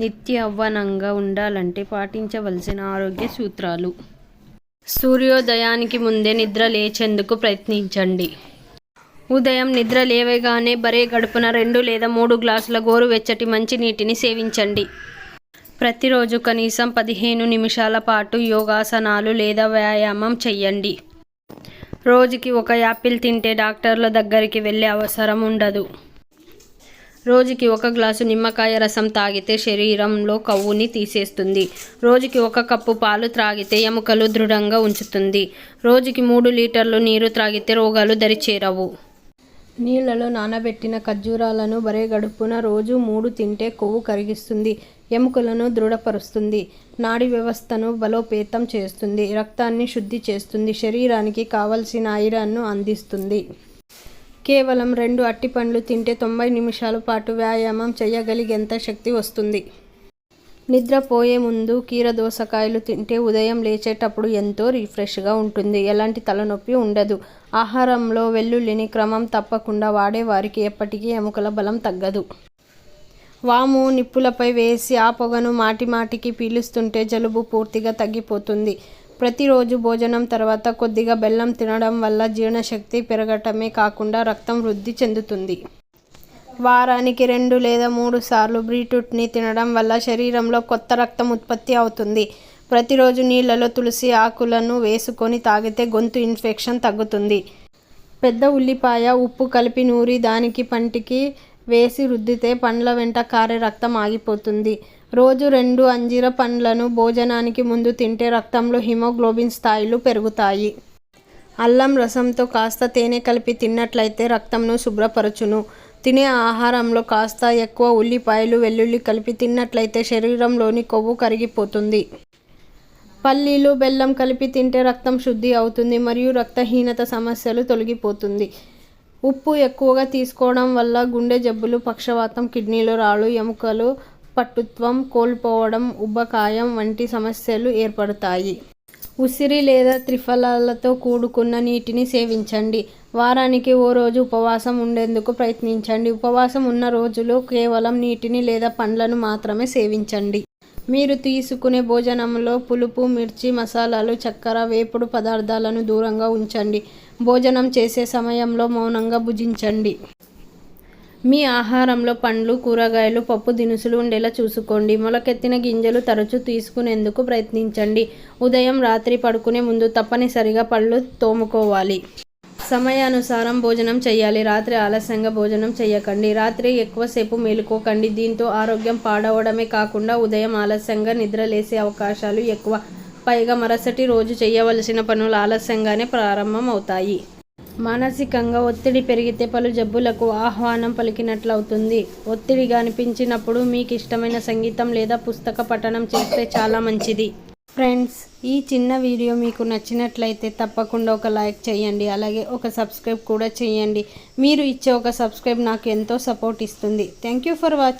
నిత్య అవ్వనంగా ఉండాలంటే పాటించవలసిన ఆరోగ్య సూత్రాలు. సూర్యోదయానికి ముందే నిద్ర లేచేందుకు ప్రయత్నించండి. ఉదయం నిద్ర లేవగానే బరే గడుపున రెండు లేదా మూడు గ్లాసుల గోరువెచ్చటి మంచినీటిని సేవించండి. ప్రతిరోజు కనీసం పదిహేను నిమిషాల పాటు యోగాసనాలు లేదా వ్యాయామం చెయ్యండి. రోజుకి ఒక యాపిల్ తింటే డాక్టర్ల దగ్గరికి వెళ్ళే అవసరం ఉండదు. రోజుకి ఒక గ్లాసు నిమ్మకాయ రసం తాగితే శరీరంలో కొవ్వుని తీసేస్తుంది. రోజుకి ఒక కప్పు పాలు త్రాగితే ఎముకలు దృఢంగా ఉంచుతుంది. రోజుకి మూడు లీటర్లు నీరు త్రాగితే రోగాలు దరిచేరవు. నీళ్ళలో నానబెట్టిన ఖర్జూరాలను బరే గడుపున రోజు మూడు తింటే కొవ్వు కరిగిస్తుంది. ఎముకలను దృఢపరుస్తుంది. నాడి వ్యవస్థను బలోపేతం చేస్తుంది. రక్తాన్ని శుద్ధి చేస్తుంది. శరీరానికి కావలసిన ఐరన్ను అందిస్తుంది. కేవలం రెండు అట్టిపండ్లు తింటే తొంభై నిమిషాల పాటు వ్యాయామం చేయగలిగేంత శక్తి వస్తుంది. నిద్రపోయే ముందు కీరదోసకాయలు తింటే ఉదయం లేచేటప్పుడు ఎంతో రిఫ్రెష్గా ఉంటుంది. ఎలాంటి తలనొప్పి ఉండదు. ఆహారంలో వెల్లుల్లిని క్రమం తప్పకుండా వాడేవారికి ఎప్పటికీ ఎముకల బలం తగ్గదు. వాము నిప్పులపై వేసి ఆ పొగను మాటిమాటికి పీలుస్తుంటే జలుబు పూర్తిగా తగ్గిపోతుంది. ప్రతిరోజు భోజనం తర్వాత కొద్దిగా బెల్లం తినడం వల్ల జీర్ణశక్తి పెరగటమే కాకుండా రక్తం వృద్ధి చెందుతుంది. వారానికి రెండు లేదా మూడు సార్లు బీట్రూట్ని తినడం వల్ల శరీరంలో కొత్త రక్తం ఉత్పత్తి అవుతుంది. ప్రతిరోజు నీళ్ళలో తులసి ఆకులను వేసుకొని తాగితే గొంతు ఇన్ఫెక్షన్ తగ్గుతుంది. పెద్ద ఉల్లిపాయ ఉప్పు కలిపి నూరి దానికి పంటికి వేసి రుద్దితే పండ్ల వెంట కారే రక్తం ఆగిపోతుంది. రోజు రెండు అంజీర పండ్లను భోజనానికి ముందు తింటే రక్తంలో హిమోగ్లోబిన్ స్థాయిలు పెరుగుతాయి. అల్లం రసంతో కాస్త తేనె కలిపి తిన్నట్లయితే రక్తంను శుభ్రపరచును. తినే ఆహారంలో కాస్త ఎక్కువ ఉల్లిపాయలు వెల్లుల్లి కలిపి తిన్నట్లయితే శరీరంలోని కొవ్వు కరిగిపోతుంది. పల్లీలు బెల్లం కలిపి తింటే రక్తం శుద్ధి అవుతుంది మరియు రక్తహీనత సమస్యలు తొలగిపోతుంది. ఉప్పు ఎక్కువగా తీసుకోవడం వల్ల గుండె జబ్బులు పక్షవాతం కిడ్నీలో రాళ్ళు ఎముకలు పట్టుత్వం కోల్పోవడం ఉబ్బకాయం వంటి సమస్యలు ఏర్పడతాయి. ఉసిరి లేదా త్రిఫలాలతో కూడుకున్న నీటిని సేవించండి. వారానికి ఓ రోజు ఉపవాసం ఉండేందుకు ప్రయత్నించండి. ఉపవాసం ఉన్న రోజులు కేవలం నీటిని లేదా పండ్లను మాత్రమే సేవించండి. మీరు తీసుకునే భోజనంలో పులుపు మిర్చి మసాలాలు చక్కెర వేపుడు పదార్థాలను దూరంగా ఉంచండి. భోజనం చేసే సమయంలో మౌనంగా భుజించండి. మీ ఆహారంలో పండ్లు కూరగాయలు పప్పు దినుసులు ఉండేలా చూసుకోండి. మొలకెత్తిన గింజలు తరచూ తీసుకునేందుకు ప్రయత్నించండి. ఉదయం రాత్రి పడుకునే ముందు తప్పనిసరిగా పళ్ళు తోముకోవాలి. సమయానుసారం భోజనం చేయాలి రాత్రి ఆలస్యంగా భోజనం చేయకండి రాత్రి ఎక్కువసేపు మేలుకోకండి. దీంతో ఆరోగ్యం పాడవడమే కాకుండా ఉదయం ఆలస్యంగా నిద్రలేసే అవకాశాలు ఎక్కువ. పైగా మరుసటి రోజు చేయవలసిన పనులు ఆలస్యంగానే ప్రారంభం అవుతాయి మానసికంగా ఒత్తిడి పెరిగితే పలు జబ్బులకు ఆహ్వానం పలికినట్లవుతుంది. ఒత్తిడిగా అనిపించినప్పుడు మీకు ఇష్టమైన సంగీతం లేదా పుస్తక పఠనం చేస్తే చాలా మంచిది. ఫ్రెండ్స్ ఈ చిన్న వీడియో మీకు నచ్చినట్లయితే తప్పకుండా ఒక లైక్ చేయండి అలాగే ఒక సబ్స్క్రైబ్ కూడా చేయండి. మీరు ఇచ్చే ఒక సబ్స్క్రైబ్ నాకు ఎంతో సపోర్ట్ ఇస్తుంది. Thank you for watching